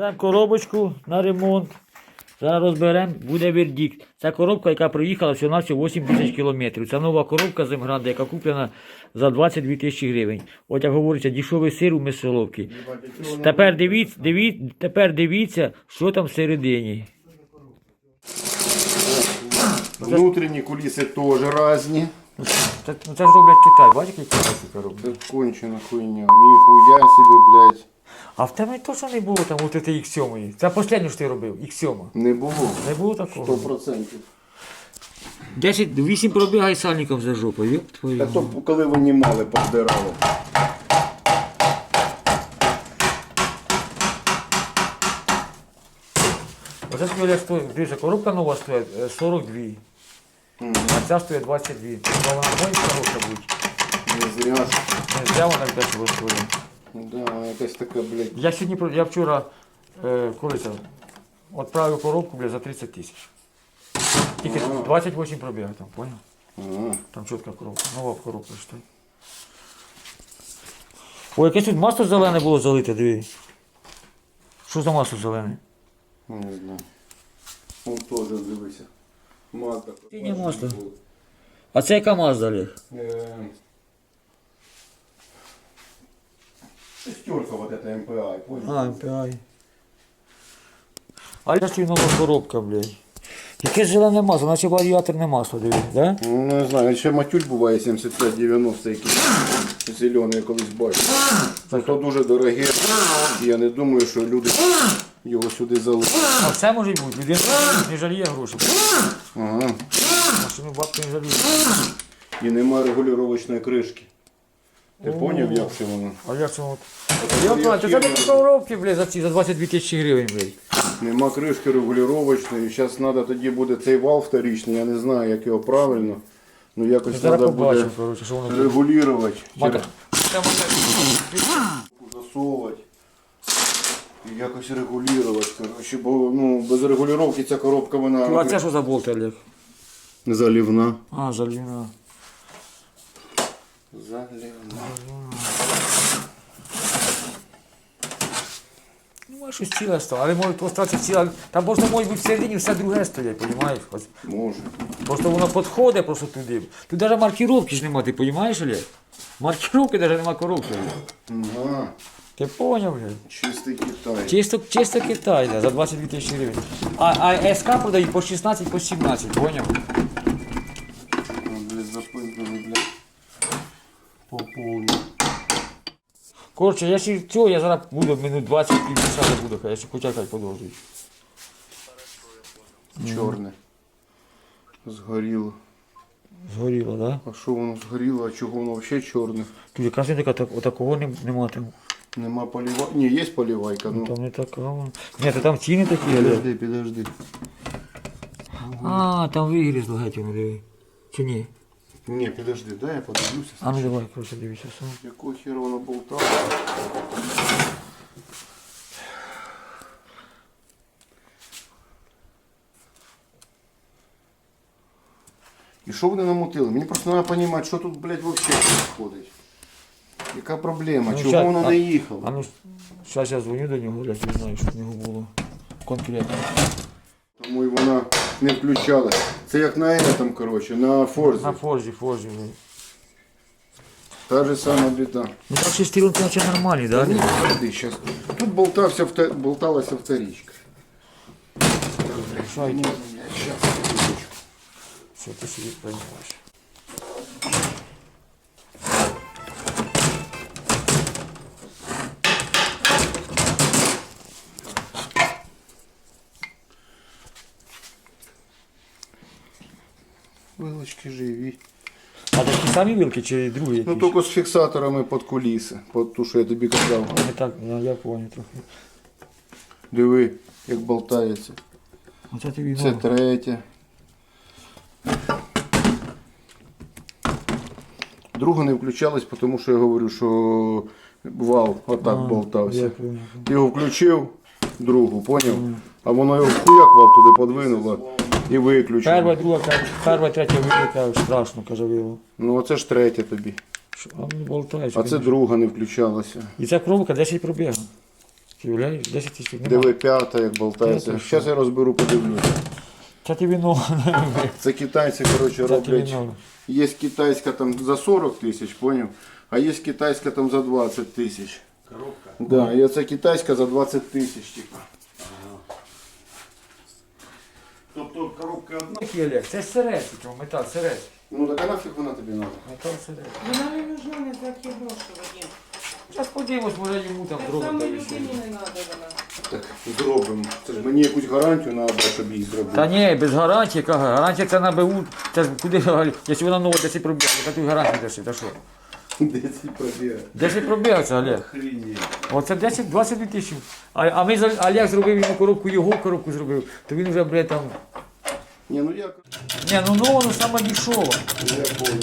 Веземо коробочку на ремонт. Зараз розберемо, буде вердикт. Це коробка, яка проїхала всього на 8 тисяч кілометрів. Це нова коробка Земгранда, яка куплена за 22 тисячі гривень. От як говориться, дешевий сир у мисоловки. Тепер дивіться, тепер дивіться, що там всередині. Внутренні куліси теж різні. Це, ну, це ж роблять Китай, бачиш, які коробки роблять. Це кончена хуйня. Ніхуя собі, блядь. А в тебе точно не було там от цієї X7. Це останнє, що ти робив, X7. Не було. Не було такого. 100%. 10, 8 пробігай сальником за жопою, йоп твою. Та то коли вони мали, поздирали. Оце стоїть, дивіться, коробка нова стоїть е, 42, а ця стоїть 22. Тобто вона може хороша бути. Не зря ж. Не зря вона дешево стоїть. Да, якась така, блядь. Я сьогодні, про- я вчора, е, коли це, відправив коробку, бля, за 30 тисяч. Тільки 28 пробігів там, поняв? Ага. Там чітка коробка, нова коробка стоїть. Ой, якесь тут масло зелене було залите, диви. Що за масло зелене? Не знаю. Он теж дивися. Мазда. Синє масло. А це яка Мазда, Олег? Е, Шестерка вот эта MPI, понял? А, MPI. А я стою нова коробка, блядь. Яке зелене масло, наче варіаторне масло, диви, да? Ну, не знаю, ще матюль буває 75-90 якийсь зелений, я колись бачив. Ну, то дуже дороге. і Я не думаю, що люди його сюди залишать. А все може бути, людина не жаліє грошей. Ага. Машину бабки не жаліє. І нема регулювачної кришки. Ти поняв, як це воно? А як це Я знаю, це такі коробки, блядь, за ці, за 22 тисячі гривень, блядь. Нема кришки регулювачної. Зараз треба тоді буде цей вал вторичний, я не знаю, як його правильно. Ну якось треба буде побачимо, коротше, що воно регулювати. Мата. засовувати і якось регулювати. Коротше, бо ну, без регулювання ця коробка вона А це що за болт, Олег? залівна. А, залівна. Залівна. Може щось ціле стало, але може остатися ціле. Там просто може бути всередині все друге стоять, розумієш? Ось. Може. Просто воно підходить просто туди. Тут навіть маркировки ж немає, ти розумієш, Олег? Маркировки навіть немає коробки. Ага. Ти поняв, блядь? Чистий Китай. Чисто, чисто Китай, да, за 22 тисячі гривень. А, а СК продають по 16, по 17, поняв? Ну, Блядь, запинками, блядь. Поповню. Коротше, я ще цього, я зараз буду минут 20 50 не буду, я ще хоча хай подовжую. Чорне. Згоріло. Згоріло, да? А що воно згоріло, а чого воно взагалі чорне? Тут якраз не така, так, отакого не, нема там. Нема поліва. Ні, є полівайка, ну. Там не така вона. Ні, то там ціни такі, але. Підожди, підожди. А, там вигрізло геть воно, диви. Чи ні? Ні, підожди, дай я подивлюся. А ну давай, коротше, дивися сам. Якого хера воно болтало? І що вони намутили? Мені просто треба розуміти, що тут, блядь, взагалі відбувається. Яка проблема? Ну, Чого щас, воно а- не їхало? А ну, зараз я дзвоню до нього, блядь, не знаю, що в нього було конкретно. Тому і вона не включалась. Це як на этом, коротше, на форзі. На форзі, форзі, блядь. Та же сама біда. Ну так шестеренки наче нормальні, да? Ні, подожди, щас. Тут болтався, вта- болталася вторичка. Шайки. Ні, блядь, щас, секундочку. Все, ти собі розумієш. Вилочки живі. А такі самі вилки чи другі якісь? Ну тільки з фіксаторами під куліси, під ту, що я тобі казав. Не так, я, я понял трохи. Диви, як болтається. Оце тобі Це третє. Друга не включалась, тому що я говорю, що вал отак А, болтався. я понял. Ти його включив, другу, поняв? А воно його хуяк вал туди подвинуло і виключило. Перша, друга, каже, перша, третя вилка, страшно, каже вило. Ну оце ж третє тобі. Що, А мені болтається. А це друга не включалася. І ця коробка 10 пробігла. Ти уявляєш? 10 тисяч. Нема. Диви п'ята, як болтається. Я слышу. Зараз я розберу, подивлюся. Це віно. Це китайці, коротше, роблять. Є китайська там за 40 тисяч, поняв? А є китайська там за 20 тисяч. Коробка. Да, і оце китайська за 20 тисяч, типа. Тобто коробка одна. Який Олег? Це серед, типу, метал, серед. Ну так а нафіг вона тобі треба? Метал серед. Вона не нужна не за ті гроші, Вадим. Зараз подивимось, може йому там Так зробить. само та і людині не треба вона. Так, зробимо. Це ж мені якусь гарантію треба, щоб її зробити. Та ні, без гарантії, яка гарантія це на БУ, це ж куди, Галь? якщо вона нова 10 пробіг, яка тут гарантія даси, та що? Де ці пробіги? 10 пробіг це, Олег. Охренеть. Оце 10, 22 тисячі. А, а ми, з- Олег зробив йому коробку, його коробку зробив, то він вже, бля, там... Ні, ну як? Ні, ну ну сама дешова. Я понял.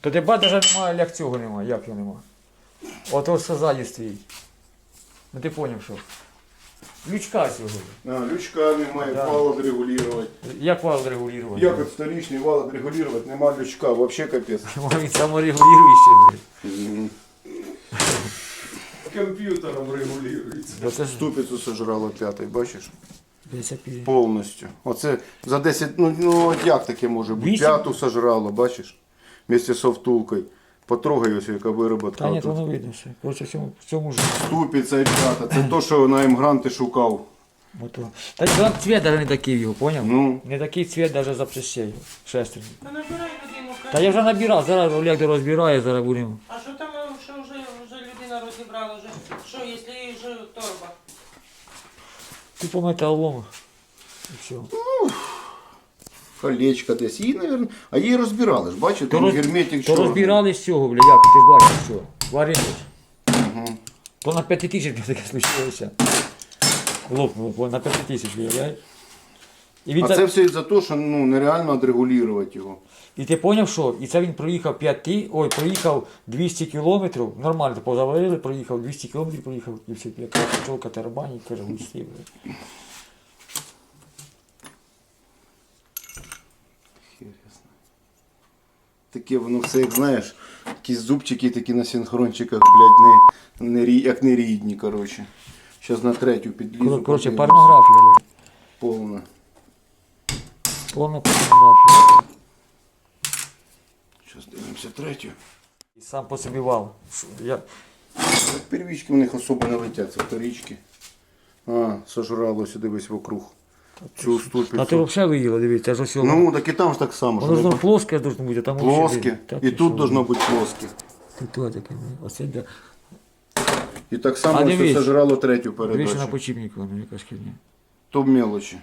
То тебе навіть немає, Олег цього немає, як його немає. Ото що ззаді стоїть. Ну ти зрозумів, що? Лючка сьогодні. А, лючка немає, Да. вал регулювати. Як вал регулювати? Як от вторичний вал регулювати, нема лючка, вообще капець. Він саморегулюючий, блядь. Комп'ютером регулюється. Бо це ж Ступицю сожрало п'ятий, бачиш? 55. Повністю. Оце за 10, ну, ну от як таке може бути? Вісім? П'яту сожрало, бачиш? Вместе з втулкою. Потрогай ось яка вироботка. Та ні, то не видно все. Короче, в цьому, в цьому ж Ступиця і п'ята. Це то, що на М-Гран ти шукав. мотор. Та там цвет даже не такий його, поняв? Ну. Не такий цвет даже запчастей. Шестерні. Та набирай людину, Та я вже набирав, зараз Олег розбирає, зараз будемо. А що там, е, що вже, вже людина розібрала, вже, що, якщо їй вже торба? Тупо металолом. І все. Колечко десь. Її, мабуть, а її розбирали ж, бачиш, То, там роз... герметик то чорний. розбирали з цього, бля, як ти ж бачиш, що. Варилось. То на 5 тисяч бля, таке случилося. Лопнуло, бо на 5 тисяч? І, він А це все із-за того, що ну, нереально відрегулювати його. і ти зрозумів, що? І це він проїхав 5 ти... ой, проїхав 200 кілометрів, нормально, позаварили, проїхав 200 кілометрів, проїхав, і все, як пчелка тарабані, каже, густі, бля. Таке воно все, як знаєш, якісь зубчики такі на синхрончиках, блядь, не, не, як не рідні, коротше. Зараз на третю підлізу. Кор- Коротше, порнографія, бля. Повна. Повна порнографія. Зараз дивимося третю. І сам по собі вал. Я... Первічки в них особо не летять, це вторічки. А, сожрало сюди весь вокруг. Цю А ти ступицю. взагалі виїла, дивіться, це ж ось. Ну, так і там ж так само. Воно ж не плоске должно бути, а там плоске. І тут должно бути плоске. І то таке, блін. Оце для... І так само А ось дивись. сожрало третю Дивіться на передачу. почіпнику, воно якась херня. То мелочі.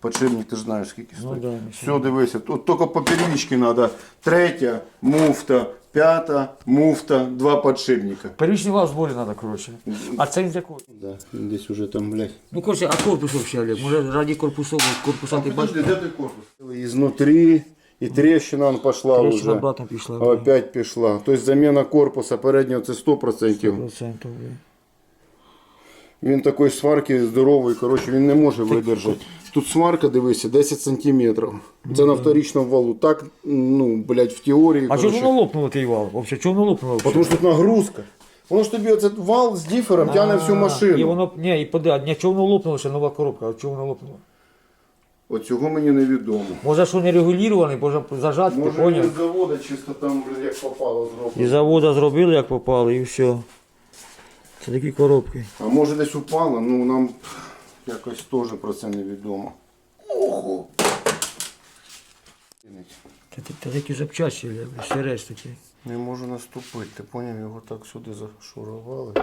Подшипник, ти ж знаєш, скільки Ну стоїть. да, Все, дивися, тут тільки по первічці треба. Третя, муфта, п'ята, муфта, два подшипника. Первічний вал надо, короче. коротше. А цель для який? Да, здесь уже там, блядь. Ну, короче, а корпус вообще, Олег? Может, ради корпусов, корпуса ты бачиш? де той корпус? Изнутри і трещина он пішла Трещина вже. обратно пришла. Опять пішла. Тобто заміна корпуса переднього це 100%. Процентів, блін. Він такої сварки здоровий, коротше, він не може видержати. Тут сварка, дивися, 10 сантиметрів. Це на вторичному валу. Так, ну, блядь, в теорії. А чого коротше, воно лопнуло той вал? Вообще, чого воно лопнуло? вообще? Тому що тут нагрузка. Воно ж тобі оцей вал з діфером тягне всю А, машину. І воно, ні, і поди, ні, чого воно лопнуло, ще нова коробка, а чого воно лопнуло? Оцього мені невідомо. Може, що не регулірований, може зажати, ти Може поняв? від заводу чисто там, блін, як попало І зроблено. завода зробили, як попало, і все. Це такі коробки. А може десь упало, ну нам якось теж про це невідомо. Ого! Та, та, та такі запчасті, бля, сереж такі. Не можу наступити, ти поняв, його так сюди зашурували.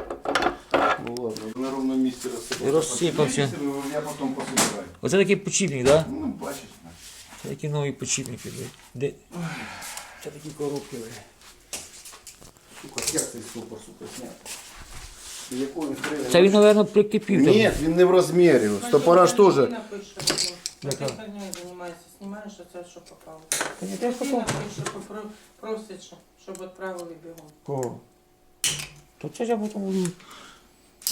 Ну ладно, на ровному місці розсипався. Розсипався. Я потім посипаю. Оце такий почіпник, так? Да? Ну, бачиш. Це такі нові почіпники, бля. Де? Це такі коробки, бля. Сука, як цей ступор, сука, зняти? Якої хрени? Це він, мабуть, прикипів. там. Ні, він не в розмірі. Стопора ж теж. Яка? Займаєшся, знімаєш оце, що попало. Та ні, теж Людина попав. пише, попро- просить, щоб- щоб відправили бігом. Кого? То це я потім буду.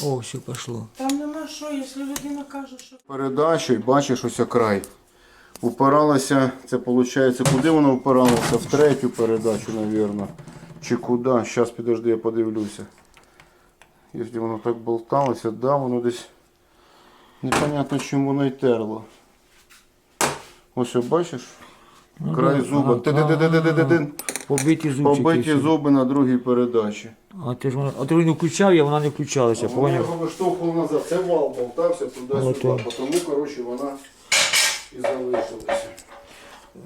О, все пішло. Там нема що, якщо людина каже, що... Передачу і бачиш ось край. Упиралася, це виходить, куди вона упиралася? В третю передачу, мабуть. Чи куди? Зараз підожди, я подивлюся. Якщо воно так болталося, да, воно десь непонятно чим воно й терло. Ось бачиш? Край зуба. Побиті зубчики. Побиті зуби на другій передачі. А ти ж вона, а ти не включав, і вона не включалася, Вона поняв? його виштовхувала назад. Це вал болтався туди-сюди. Тому, коротше, вона і залишилася.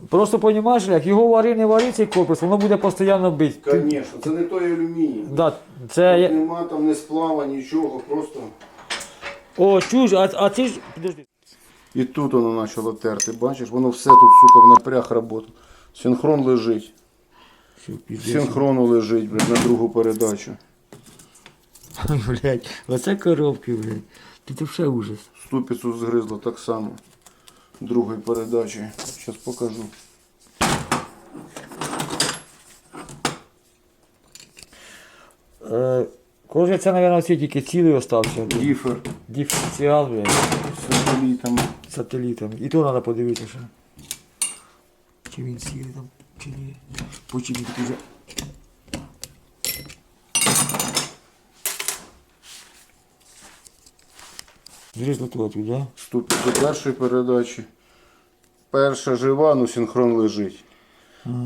Просто понімаєш, як його вари, не вари цей корпус, воно буде постійно бити. Ти- Звісно, це не той алюміній. Да, це я... Нема там не сплава, нічого, просто. О, чуж, а, а ти ж. Підожди. І тут воно почало терти. Бачиш, воно все тут, сука, в напряг роботу. Синхрон лежить. Синхрону лежить, блядь, на другу передачу. Ой, блядь, оце коробки, блядь. Ти це все ужас. Ступицю згризло так само. Другої передачі. Зараз покажу. Е, це, мабуть, оці тільки цілий остався. Діфер Диференціал, блядь, сателітами. сателітом. І то треба подивитися. Чи він цілий там, чи ні. Почему тут Зрізно туди, туди, да? Ступицю першої передачі. Перша жива, ну синхрон лежить.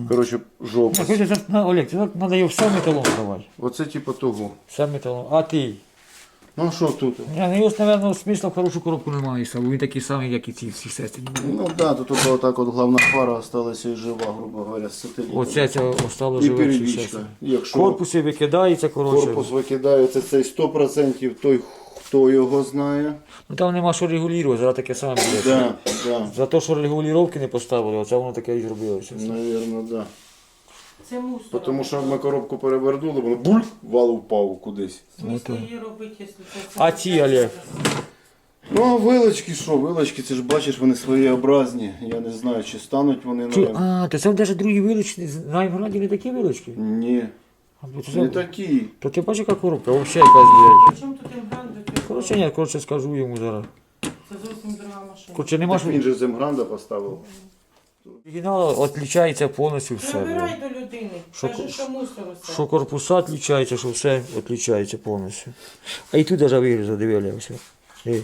Коротше, жопа. Так, це, це, на, Олег, це так треба його все металом давати. Оце типу того. Все металом. А ти? Ну а що тут? Я не його, мабуть, смисла в хорошу коробку немає, бо він такий самий, як і ці всі сестри. Ну так, да, тут отак от головна пара осталася і жива, грубо говоря, з сателітом. Оце це остало і живе всі. Якщо Корпуси викидається, коротше. корпус викидається, цей 100% той, хто його знає. Ну там нема що регулювати, зараз таке саме буде. Да, да. За те, що регулювання не поставили, оце воно таке і зробилося. Навірно, да. Це мусор. Тому що ми коробку перевернули, воно буль, вал впав кудись. Її робити, якщо це... А ці, Олег? Ну а вилочки що? Вилочки, це ж бачиш, вони своєобразні. Я не знаю, чи стануть вони Чу, на. а, то це навіть другі вилочки, на Івграді не такі вилочки? Ні, А, бо це- не такі. То ти бачиш, яка коробка, взагалі якась, блядь. Чому тут імгранди? Коротше, ні, коротше, скажу йому зараз. Це зовсім друга машина. Коротше, нема що. він же Земгранда поставив. Оригінал відрізняється повністю все. Прибирай до людини. Що Кажи, ко- що мусор усе. Що корпуса відрізняються, що все відрізняється повністю. А і тут навіть вирізав, диви, Олег, все. Диви.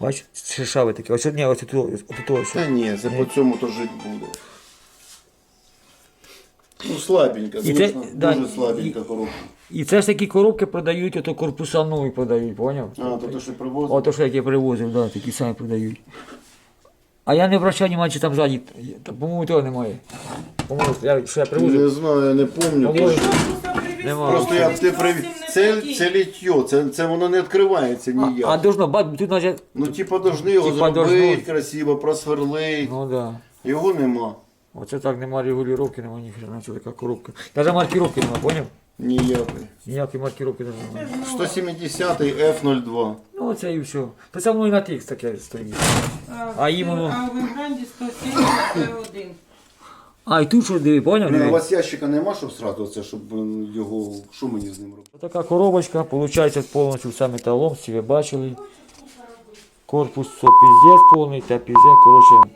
Бач, шишави такі. Ось ні, ось тут, ось тут, ось. Та ні, це по цьому то жити буде. Ну, слабенька, І це- звісно, да, дуже слабенька коробка. І це ж такі коробки продають, ото корпуса нові продають, поняв? А, то те, що привозив? Ото що як я привозив, да, такі самі продають. А я не обращаю увагу, чи там ззаді, та, по-моєму, того немає. По-моєму, я, що я привозив. Не знаю, я не пам'ятаю. Нема. Просто я ти при... це, це літьо, це, це воно не відкривається А, ніяк. а должно, бать, тут навіть, Ну, типа, должны його Типа, зробити должно. красиво, просверлити. ну да. Його нема. Оце так нема регулювання, нема ніхрена, це така коробка. Навіть маркировки нема, поняв? Ніякої. Ніякої маркировки немає. 170 F02. Ну оце і все. Та це воно і на тих таке стоїть. А, А їм воно- А в імгранді 171. А, і тут що диви, поняв? Блін, у Диви. вас ящика нема, щоб сразу це, щоб блін, його. Що мені з ним робити? Така коробочка, виходить повністю все металом, всі ви бачили. Корпус все піздець повний та піздець, коротше.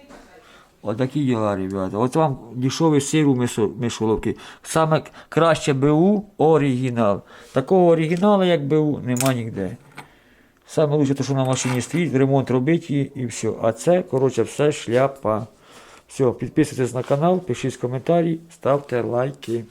Отакі дела, ребята. От вам дешевый сыр у мишоловки. Саме краще БУ оригінал. Такого оригіналу, як БУ, нема ніде. Саме лучше, то, що на машині стоїть, ремонт робить і все. А це, коротше, все шляпа. Все, підписуйтесь на канал, пишіть коментарі, ставте лайки.